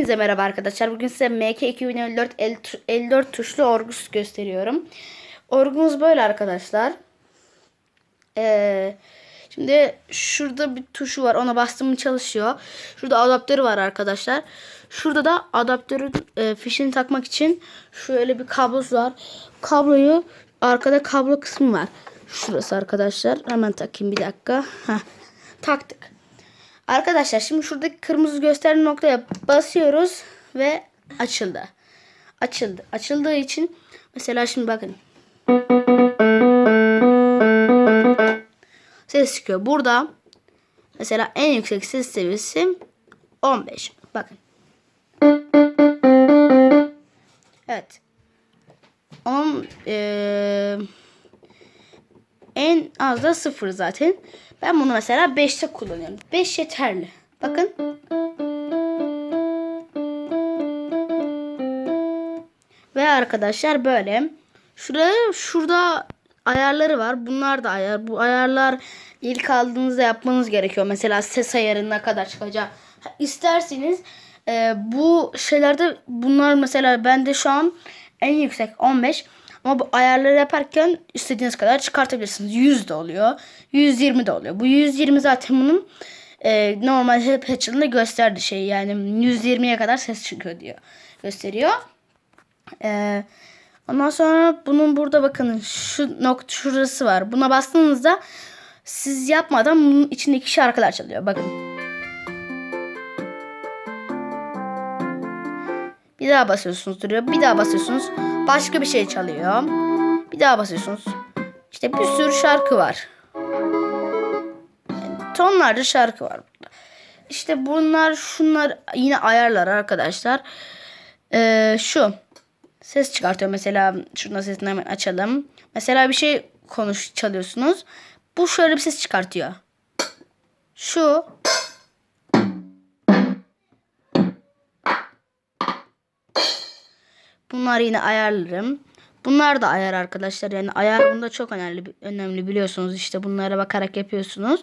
Hepinize merhaba arkadaşlar. Bugün size MK2054 54 tuşlu Orgus gösteriyorum. Orgumuz böyle arkadaşlar. Ee, şimdi şurada bir tuşu var. Ona bastım mı çalışıyor. Şurada adaptörü var arkadaşlar. Şurada da adaptörün e, fişini takmak için şöyle bir kablosu var. Kabloyu arkada kablo kısmı var. Şurası arkadaşlar. Hemen takayım bir dakika. Heh, taktık. Arkadaşlar şimdi şuradaki kırmızı gösteren noktaya basıyoruz ve açıldı. Açıldı. Açıldığı için mesela şimdi bakın. Ses çıkıyor. Burada mesela en yüksek ses seviyesi 15. Bakın. Evet. 10 eee en az da 0 zaten. Ben bunu mesela 5'te kullanıyorum. 5 yeterli. Bakın. Ve arkadaşlar böyle. Şurada şurada ayarları var. Bunlar da ayar. Bu ayarlar ilk aldığınızda yapmanız gerekiyor. Mesela ses ayarı ne kadar çıkacak. İsterseniz e, bu şeylerde bunlar mesela bende şu an en yüksek 15. Ama bu ayarları yaparken istediğiniz kadar çıkartabilirsiniz. 100 de oluyor. 120 de oluyor. Bu 120 zaten bunun e, normal hep gösterdi şey. Yani 120'ye kadar ses çıkıyor diyor. Gösteriyor. E, ondan sonra bunun burada bakın şu nokta şurası var. Buna bastığınızda siz yapmadan bunun içindeki şarkılar çalıyor. Bakın. Bir daha basıyorsunuz duruyor. Bir daha basıyorsunuz. Başka bir şey çalıyor. Bir daha basıyorsunuz. İşte bir sürü şarkı var. Yani tonlarca şarkı var burada. İşte bunlar şunlar yine ayarlar arkadaşlar. Ee, şu. Ses çıkartıyor mesela. Şurada sesini hemen açalım. Mesela bir şey konuş çalıyorsunuz. Bu şöyle bir ses çıkartıyor. Şu Bunlar yine ayarlarım. Bunlar da ayar arkadaşlar. Yani ayar bunda çok önemli önemli biliyorsunuz. İşte bunlara bakarak yapıyorsunuz.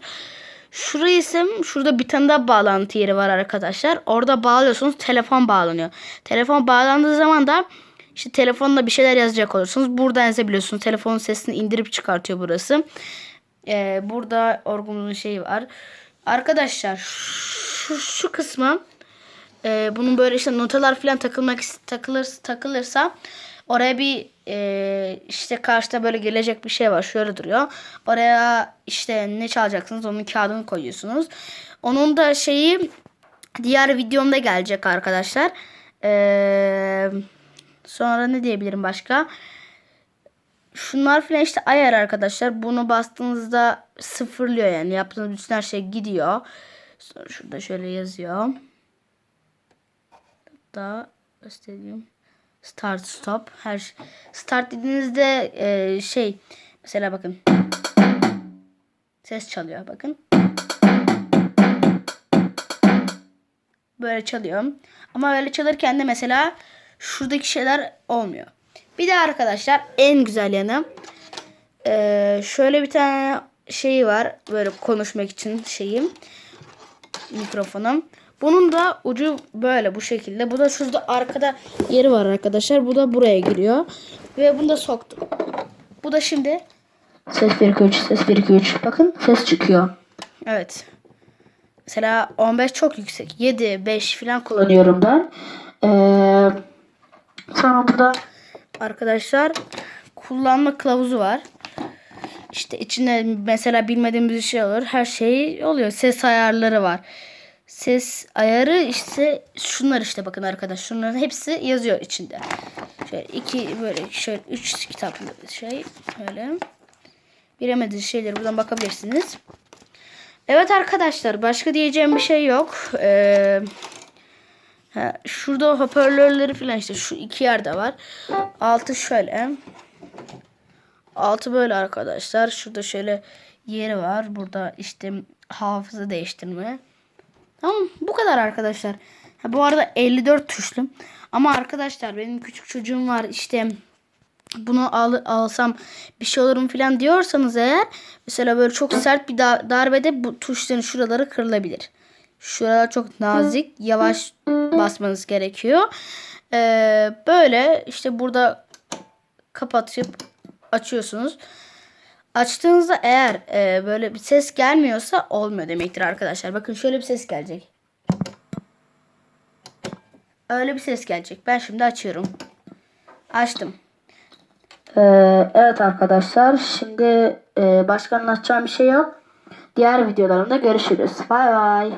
Şurayı ise şurada bir tane daha bağlantı yeri var arkadaşlar. Orada bağlıyorsunuz. Telefon bağlanıyor. Telefon bağlandığı zaman da işte telefonda bir şeyler yazacak olursunuz. Buradan yazabiliyorsunuz. Telefonun sesini indirip çıkartıyor burası. Ee, burada orgumuzun şeyi var. Arkadaşlar şu, şu kısmı e, bunun böyle işte notalar falan takılmak takılır takılırsa oraya bir e, işte karşıda böyle gelecek bir şey var şöyle duruyor oraya işte ne çalacaksınız onun kağıdını koyuyorsunuz onun da şeyi diğer videomda gelecek arkadaşlar e, sonra ne diyebilirim başka Şunlar falan işte ayar arkadaşlar. Bunu bastığınızda sıfırlıyor yani. Yaptığınız bütün her şey gidiyor. Sonra şurada şöyle yazıyor da göstereyim. Start stop. Her start dediğinizde e, şey mesela bakın ses çalıyor bakın. Böyle çalıyor. Ama böyle çalırken de mesela şuradaki şeyler olmuyor. Bir de arkadaşlar en güzel yanı e, şöyle bir tane şeyi var böyle konuşmak için şeyim mikrofonum. Bunun da ucu böyle bu şekilde. Bu da şurada arkada yeri var arkadaşlar. Bu da buraya giriyor. Ve bunu da soktum. Bu da şimdi ses 1 2 3 ses 1 2 3. Bakın ses çıkıyor. Evet. Mesela 15 çok yüksek. 7 5 falan kullanıyorum ben. Ee, sonra burada arkadaşlar kullanma kılavuzu var. İşte içinde mesela bilmediğimiz bir şey olur. Her şey oluyor. Ses ayarları var ses ayarı işte şunlar işte bakın arkadaş şunların hepsi yazıyor içinde. Şöyle iki böyle şöyle üç kitaplı şey böyle. Bilemediğiniz şeyleri buradan bakabilirsiniz. Evet arkadaşlar başka diyeceğim bir şey yok. Ee, ha, şurada hoparlörleri falan işte şu iki yerde var. Altı şöyle. Altı böyle arkadaşlar. Şurada şöyle yeri var. Burada işte hafıza değiştirme. Tamam bu kadar arkadaşlar. Ha, bu arada 54 tuşlu. Ama arkadaşlar benim küçük çocuğum var işte bunu al, alsam bir şey olurum falan diyorsanız eğer mesela böyle çok sert bir darbede bu tuşların şuraları kırılabilir. Şuralar çok nazik. Yavaş basmanız gerekiyor. Ee, böyle işte burada kapatıp açıyorsunuz. Açtığınızda eğer e, böyle bir ses gelmiyorsa olmuyor demektir arkadaşlar. Bakın şöyle bir ses gelecek. Öyle bir ses gelecek. Ben şimdi açıyorum. Açtım. Ee, evet arkadaşlar. Şimdi e, başka anlatacağım bir şey yok. Diğer videolarımda görüşürüz. Bay bay.